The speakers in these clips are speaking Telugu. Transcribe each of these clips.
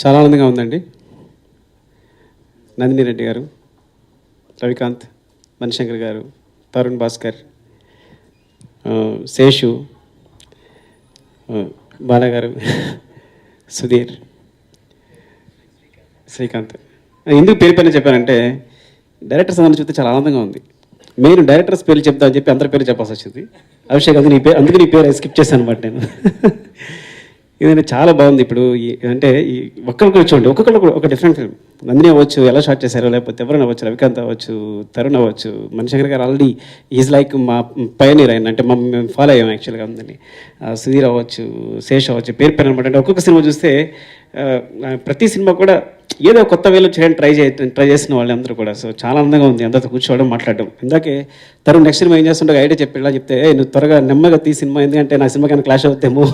చాలా ఆనందంగా ఉందండి. నందిని రెడ్డి గారు రవికాంత్ మణిశంకర్ గారు తరుణ్ భాస్కర్ శేషు బాలగారు గారు సుధీర్ శ్రీకాంత్. ఎందుకు పేరు పైన చెప్పానంటే డైరెక్టర్స్ అందరూ చూస్తే చాలా ఆనందంగా ఉంది. నేను డైరెక్టర్స్ పేర్లు చెప్తా అని చెప్పి అందరి పేరు చెప్పాల్సి వచ్చింది. అభిషేక్ అందుకు నీ పేరు అందుకు నీ పేరు స్కిప్ చేశాను అనమాట నేను. ఇదైనా చాలా బాగుంది. ఇప్పుడు ఈ- అంటే ఈ ఒక్కొక్కరు చూడండి. ఒక్కొక్కరు ఒక డిఫరెంట్ ఫిల్మ్ నందిని అవ్వచ్చు ఎలా షార్ట్ చేశారో లేకపోతే ఎవరైనా అవ్వచ్చు రవికాంత్ అవ్వచ్చు తరుణ్ అవ్వచ్చు Manishankar garu already is like మా పయనీర్ ఆయన. అంటే మా మేము ఫాలో అయ్యాం యాక్చువల్గా అందరినీ. సుధీర్ అవ్వచ్చు శేష్ అవ్వచ్చు పేరు పేరు అనమాట. అంటే ఒక్కొక్క సినిమా చూస్తే ప్రతి సినిమా కూడా ఏదో కొత్త వేలో చేయడానికి ట్రై చే ట్రై చేసిన వాళ్ళు అందరూ కూడా. సో చాలా అందంగా ఉంది. అందరితో కూర్చోవడం మాట్లాడడం. ఇందాకే తరుణ్ నెక్స్ట్ సినిమా ఏం చేస్తుంటే ఐడియా చెప్పి ఇలా చెప్తే నువ్వు త్వరగా నెమ్మగా తీ సినిమా ఎందుకంటే నా సినిమా కన్నా క్లాష్ అవుతామో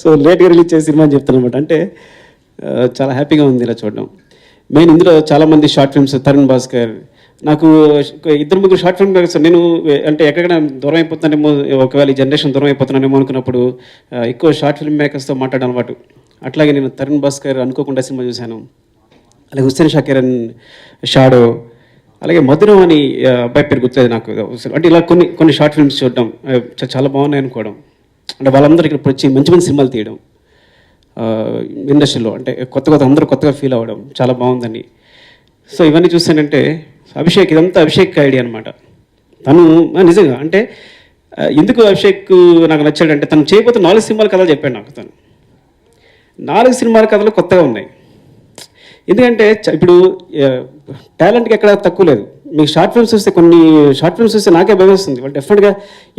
సో లేట్గా రిలీజ్ చేసే సినిమా అని చెప్తాను అనమాట అంటే చాలా హ్యాపీగా ఉంది ఇలా చూడడం. మెయిన్ ఇందులో చాలామంది షార్ట్ ఫిల్మ్స్ తరుణ్ భాస్కర్ నాకు ఇద్దరు ముగ్గురు షార్ట్ ఫిల్మ్ మేకర్స్ నేను అంటే ఎక్కడైనా దూరం అయిపోతున్నానేమో ఒకవేళ ఈ జనరేషన్ దూరం అయిపోతున్నానేమో అనుకున్నప్పుడు ఎక్కువ షార్ట్ ఫిల్మ్ మేకర్స్తో మాట్లాడడం అలవాటు. అట్లాగే నేను తరుణ్ భాస్కర్ అనుకోకుండా సినిమా చూశాను. అలాగే హుస్సేన్ షాకీర్ అండ్ షాడో అలాగే మధురం అని అబ్బాయి పేరు గుర్తులేదు నాకు. అంటే ఇలా కొన్ని కొన్ని షార్ట్ ఫిల్మ్స్ చూడడం చ- చాలా బాగున్నాయి అనుకోవడం. అంటే వాళ్ళందరూ ఇక్కడ వచ్చి మంచి మంచి సినిమాలు తీయడం ఇండస్ట్రీలో అంటే కొత్త కొత్త అందరూ కొత్తగా ఫీల్ అవ్వడం చాలా బాగుందని సో ఇవన్నీ చూసానంటే అభిషేక్ ఇదంతా అభిషేక్ ఐడియా అనమాట తను నిజంగా అంటే ఎందుకు అభిషేక్ నాకు నచ్చాడంటే తను చేయబోతున్న నాలుగు సినిమాల కథలు చెప్పాడు నాకు తను. నాలుగు సినిమాల కథలు కొత్తగా ఉన్నాయి. ఎందుకంటే ఇప్పుడు టాలెంట్కి ఎక్కడ తక్కువ లేదు. మీకు షార్ట్ ఫిల్మ్స్ చూస్తే కొన్ని షార్ట్ ఫిల్మ్స్ చూస్తే నాకే భయం వస్తుంది. వాళ్ళు డెఫినెట్గా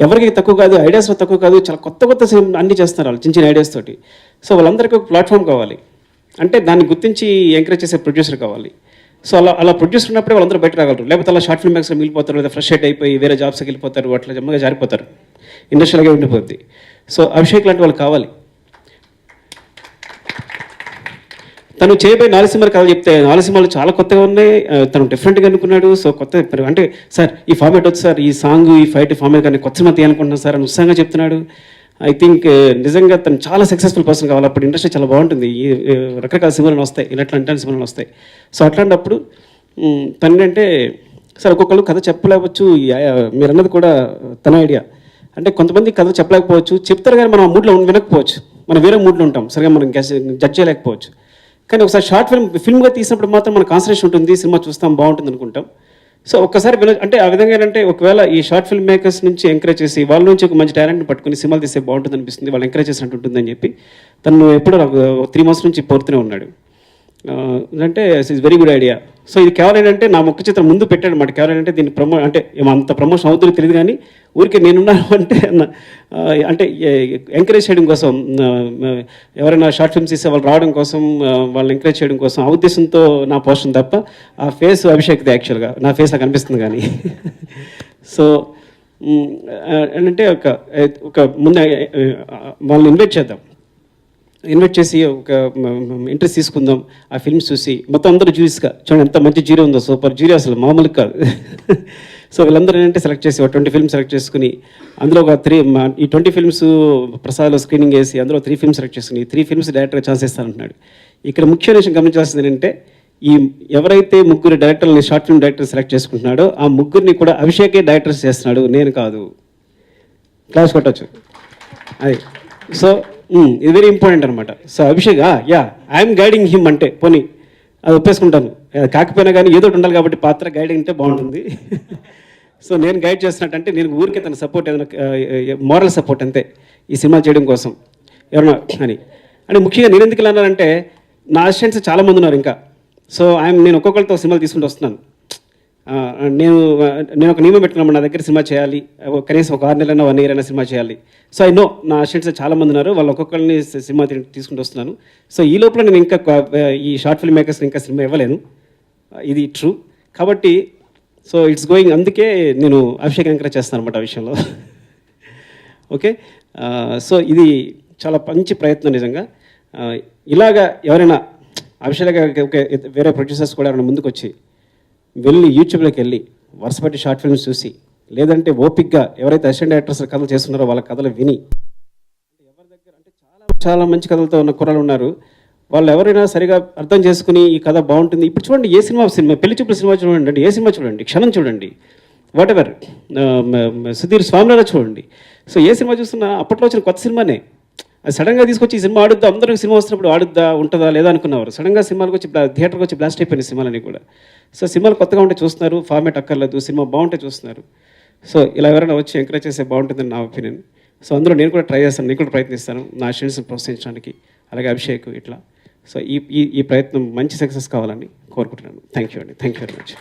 ఎవరికి తక్కువ కాదు ఐడియాస్లో తక్కువ కాదు చాలా కొత్త కొత్త సినిమా అన్ని చేస్తున్నారు వాళ్ళు చిన్న చిన్న ఐడియాస్ తోటి. సో వాళ్ళందరికీ ఒక ప్లాట్ఫామ్ కావాలి. అంటే దాన్ని గుర్తించి ఎంకరేజ్ చేసే ప్రొడ్యూసర్ కావాలి. సో అలా అలా ప్రొడ్యూస్ ఉన్నప్పుడే వాళ్ళందరూ బయట రాగలరు. లేకపోతే అలా షార్ట్ ఫిల్మ్ మేకర్స్ మిగిలిపోతారు లేదా ఫ్రస్ట్రేట్ అయిపోయి వేరే జాబ్స్కి వెళ్ళిపోతారు అట్లా జమ్మగా జారిపోతారు. ఇండస్ట్రియల్గా ఉండిపోద్ది. సో అభిషేక్ లాంటి వాళ్ళు కావాలి. తను చేయబోయే నాలుగు సినిమాలు కథలు చెప్తే నాలుగు చాలా కొత్తగా ఉన్నాయి తను డిఫరెంట్గా అనుకున్నాడు. సో కొత్త అంటే సార్ ఈ ఫార్మేట్ వచ్చి సార్. ఈ సాంగ్ ఈ ఫైట్ ఫార్మేట్ కానీ కొత్త సినిమా అనుకుంటున్నాను సార్ అని ఉత్సాహంగా చెప్తున్నాడు. ఐ థింక్ uh, నిజంగా తను చాలా సక్సెస్ఫుల్ పర్సన్ కావాలి. అప్పుడు ఇండస్ట్రీ చాలా బాగుంటుంది. ఈ రకరకాల సినిమాలు వస్తాయి. ఇలాంటి అంటే సినిమాలు వస్తాయి. సో అట్లాంటప్పుడు తనంటే సార్ ఒక్కొక్కరు కథ చెప్పలేకపోవచ్చు. ఈ, మీరు అన్నది కూడా తన ఐడియా అంటే కొంతమంది కథ చెప్పలేకపోవచ్చు. చెప్తారు కానీ మనం ఆ మూడ్లో వినకపోవచ్చు. మనం వేరే మూడ్లో ఉంటాం. సరిగా మనం జడ్జ్ చేయలేకపోవచ్చు. కానీ ఒకసారి షార్ట్ ఫిల్మ్ ఫిల్మ్గా తీసినప్పుడు మాత్రం మన కాన్సన్ట్రేషన్ ఉంటుంది. సినిమా చూస్తాం బాగుంటుంది అనుకుంటాం. సో ఒక్కసారి అంటే ఆ విధంగా ఏంటంటే ఒకవేళ ఈ షార్ట్ ఫిల్మ్ మేకర్స్ నుంచి ఎంకరేజ్ చేసి వాళ్ళ నుంచి ఒక మంచి టాలెంట్ని పట్టుకుని సినిమాలు తీస్తే బాగుంటుంది అనిపిస్తుంది వాళ్ళు ఎంకరేజ్ చేసినట్టు ఉంటుందని చెప్పి తను ఎప్పుడో నాకు త్రీ మంత్స్ నుంచి పోరుతూనే ఉన్నాడు. అంటే is very good idea so ఇది కేవలం ఏంటంటే నా ముఖ్య చిత్రం ముందు పెట్టాడు అనమాట కేవలం ఏంటంటే దీన్ని ప్రమో అంటే అంత ప్రమోషన్ అవుతుందో తెలియదు కానీ ఊరికే నేనున్నాను అంటే అంటే ఎంకరేజ్ చేయడం కోసం ఎవరైనా షార్ట్ ఫిల్మ్స్ ఇస్తే వాళ్ళు రావడం కోసం వాళ్ళు వాళ్ళని ఎంకరేజ్ చేయడం కోసం ఆ ఉద్దేశంతో నా పోషన్ తప్ప ఆ ఫేస్ అభిషేక్ది యాక్చువల్గా నా ఫేస్ నాకు అనిపిస్తుంది కానీ. సో ఏంటంటే ఒక ఒక ముందు వాళ్ళని ఇన్వైట్ చేద్దాం. ఇన్వైట్ చేసి ఒక ఇంట్రెస్ట్ తీసుకుందాం ఆ ఫిల్మ్స్ చూసి మొత్తం అందరూ జ్యూస్గా చూడండి ఎంత మంచి జీరో ఉందో సూపర్ జీరో అసలు మామూలు కాదు. సో వీళ్ళందరూ ఏంటంటే సెలెక్ట్ చేసి ఒక ట్వంటీ ఫిల్మ్స్ సెలెక్ట్ చేసుకుని అందులో ఒక త్రీ ఈ ట్వంటీ ఫిల్మ్స్ ప్రసాద్లో స్క్రీనింగ్ వేసి అందులో త్రీ ఫిల్మ్స్ సెలెక్ట్ చేసుకుని త్రీ ఫిల్మ్స్ డైరెక్టర్గా ఛాన్స్ ఇస్తానంటున్నాడు ఇక్కడ ముఖ్య విషయం గమనించాల్సింది ఏంటంటే ఈ ఎవరైతే ముగ్గురు డైరెక్టర్ని షార్ట్ ఫిల్మ్ డైరెక్టర్ సెలెక్ట్ చేసుకుంటున్నాడో ఆ ముగ్గురిని కూడా అభిషేకే డైరెక్టర్స్ చేస్తున్నాడు నేను కాదు. క్లాస్ కొట్టచ్చు. అది. సో ఇది వెరీ ఇంపార్టెంట్ అనమాట so Abhishek yeah I'm guiding him అంటే పోనీ అది ఒప్పేసుకుంటాను. కాకపోయినా కానీ ఏదో ఒకటి ఉండాలి కాబట్టి పాత్ర గైడింగ్ అంటే బాగుంటుంది. సో నేను గైడ్ చేస్తున్నట్టు అంటే నేను ఊరికే తన సపోర్ట్ ఏదైనా మోరల్ సపోర్ట్ అంతే ఈ సినిమా చేయడం కోసం. ఎవరన్నా అని. అంటే ముఖ్యంగా నేను ఎందుకు అన్నారంటే అన్నానంటే నా అసిస్టెంట్స్ చాలామంది ఉన్నారు ఇంకా. సో ఆయన నేను ఒక్కొక్కరితో సినిమాలు తీసుకుంటూ వస్తున్నాను. నేను నేను ఒక నియమం పెట్టుకున్నాను నా దగ్గర సినిమా చేయాలి. ఒక- కనీసం ఒక ఆరు నెలలైనా వన్ ఇయర్ అయినా సినిమా చేయాలి. సో ఐ నో నా అసిస్టెంట్స్ చాలామంది ఉన్నారు వాళ్ళు ఒక్కొక్కరిని సినిమా తీసుకుంటూ వస్తున్నాను. సో ఈ లోపల నేను ఇంకా ఈ షార్ట్ ఫిల్మ్ మేకర్స్ ఇంకా సినిమా ఇవ్వలేను. ఇది ట్రూ కాబట్టి సో ఇట్స్ గోయింగ్ అందుకే నేను అభిషేక్ ఎంకరేజ్ చేస్తాను అనమాట ఆ విషయంలో. ఓకే సో uh, ఇది చాలా మంచి ప్రయత్నం నిజంగా. Uh, ఇలాగా ఎవరైనా అభిషేక్ ఓకే వేరే ప్రొడ్యూసర్స్ కూడా ఎవరైనా ముందుకు వచ్చి వెళ్ళి యూట్యూబ్లోకి వెళ్ళి వరుసపెట్టి షార్ట్ ఫిల్మ్స్ చూసి లేదంటే ఓపిక్గా ఎవరైతే అసిస్టెంట్ డైరెక్టర్స్ కథలు చేస్తున్నారో వాళ్ళ కథలు విని ఎవరి దగ్గర అంటే చాలా చాలా మంచి కథలతో ఉన్న కుర్రలు ఉన్నారు. వాళ్ళు ఎవరైనా సరిగా అర్థం చేసుకుని ఈ కథ బాగుంటుంది. ఇప్పుడు చూడండి ఏ సినిమా సినిమా పెళ్ళి చూపుల సినిమా చూడండి అంటే ఏ సినిమా చూడండి క్షణం చూడండి వాట్ ఎవర్ సుధీర్ స్వామినారా చూడండి. సో ఏ సినిమా చూస్తున్నా అప్పట్లో వచ్చిన కొత్త సినిమానే. అది సడన్గా తీసుకొచ్చి ఈ సినిమా ఆడుద్దా? అందరూ సినిమా వస్తున్నప్పుడు ఆడుద్దా ఉంటుందా లేదా అనుకున్నవారు. సడన్గా సినిమాలకు వచ్చి థియేటర్కి వచ్చి బ్లాస్ట్ అయిపోయిన సినిమాలని కూడా. సో సినిమాలు కొత్తగా ఉంటే చూస్తున్నారు ఫార్మేట్ అక్కర్లేదు సినిమా బాగుంటే చూస్తున్నారు. సో ఇలా ఎవరైనా వచ్చి ఎంకరేజ్ చేస్తే బాగుంటుందని నా ఒపీనియన్ సో అందులో నేను కూడా ట్రై చేస్తాను నేను కూడా ప్రయత్నిస్తాను నా స్టూడెంట్స్ని ప్రోత్సహించడానికి. అలాగే అభిషేక్ ఇట్లా. సో ఈ ఈ ప్రయత్నం మంచి సక్సెస్ కావాలని కోరుకుంటున్నాను. థ్యాంక్ యూ అండి. Thank you very much